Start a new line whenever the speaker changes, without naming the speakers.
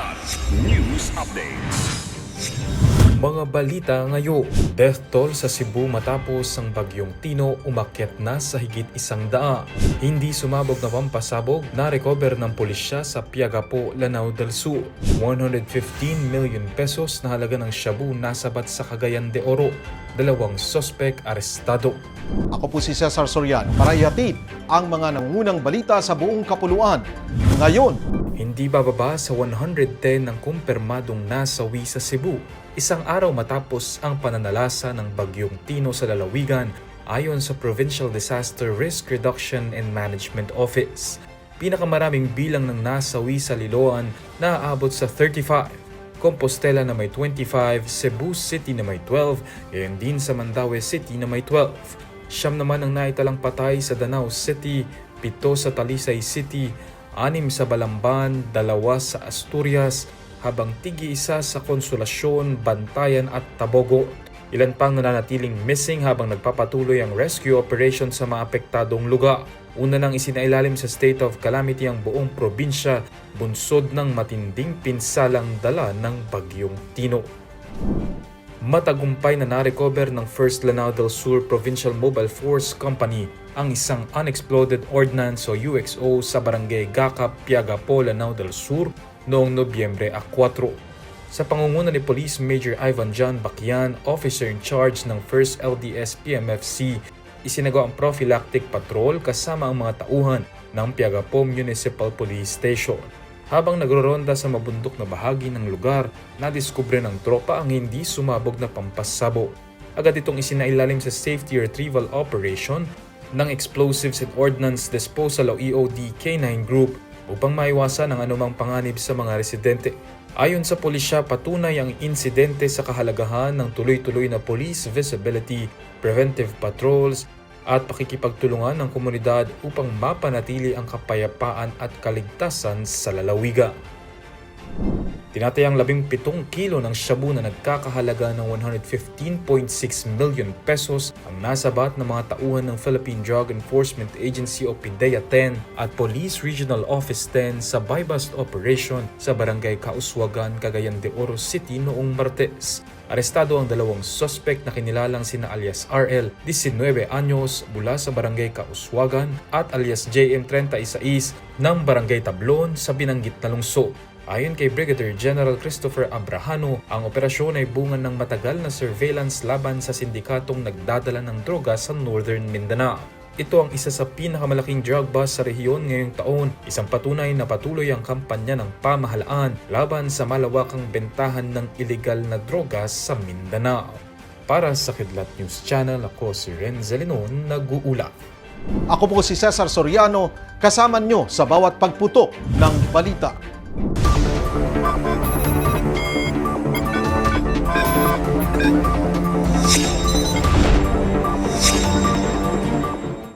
Kilat News Updates.
Mga balita ngayon, death toll sa Cebu matapos ang bagyong Tino umakyat na sa higit isang daan. Hindi sumabog na pampasabog na recover ng pulisya sa Piagapo, Lanao del Sur. 115 million pesos na halaga ng shabu nasabat sa Cagayan de Oro. Dalawang sospek arestado.
Ako po si Cesar Soriano para ihatid ang mga nangungunang balita sa buong kapuluan. Ngayon,
Hindi bababa sa 110 ng kumpirmadong nasawi sa Cebu. Isang araw matapos ang pananalasa ng bagyong Tino sa lalawigan ayon sa Provincial Disaster Risk Reduction and Management Office. Pinakamaraming bilang ng nasawi sa Liloan na aabot sa 35. Compostela na may 25, Cebu City na may 12, gayon din sa Mandaue City na may 12. Siyam naman ang naitalang patay sa Danao City, pito sa Talisay City, anim sa Balamban, dalawa sa Asturias, habang tigi isa sa Konsolasyon, Bantayan at Tabogo. Ilan pang nananatiling missing habang nagpapatuloy ang rescue operation sa mga apektadong lugar. Una nang isinailalim sa state of calamity ang buong probinsya, bunsod ng matinding pinsalang dala ng bagyong Tino. Matagumpay na na-recover ng 1st Lanao del Sur Provincial Mobile Force Company ang isang unexploded ordnance o UXO sa barangay Gacap, Piagapo, Lanao del Sur noong Nobyembre 4. Sa pangunguna ni Police Major Ivan John Bakian, officer in charge ng 1st LDS PMFC, isinagawa ang prophylactic patrol kasama ang mga tauhan ng Piagapo Municipal Police Station. Habang nagroronda sa mabundok na bahagi ng lugar, nadiskubre ng tropa ang hindi sumabog na pampasabo. Agad itong isinailalim sa Safety Retrieval Operation ng Explosives and Ordnance Disposal o EOD K9 Group upang maiwasan ang anumang panganib sa mga residente. Ayon sa pulisya, patunay ang insidente sa kahalagahan ng tuloy-tuloy na police visibility, preventive patrols, at pakikipagtulungan ng komunidad upang mapanatili ang kapayapaan at kaligtasan sa lalawiga. Tinatayang 17 kilo ng shabu na nagkakahalaga ng 115.6 million pesos ang nasabat ng mga tauhan ng Philippine Drug Enforcement Agency o PIDEA 10 at Police Regional Office 10 sa buy-bust operation sa Barangay Kauswagan, Cagayan de Oro City noong Martes. Arestado ang dalawang suspect na kinilalang sina alias RL, 19 anyos, mula sa Barangay Kauswagan at alias JM 36 ng Barangay Tablon sa binanggit na lungsod. Ayon kay Brigadier General Christopher Abrahano, ang operasyon ay bunga ng matagal na surveillance laban sa sindikatong nagdadala ng droga sa Northern Mindanao. Ito ang isa sa pinakamalaking drug bust sa rehiyon ngayong taon, isang patunay na patuloy ang kampanya ng pamahalaan laban sa malawakang bentahan ng ilegal na droga sa Mindanao. Para sa Kidlat News Channel, ako si Renzo Linon, nag-uula.
ako po si Cesar Soriano, kasama nyo sa bawat pagputok ng balita.
Kilat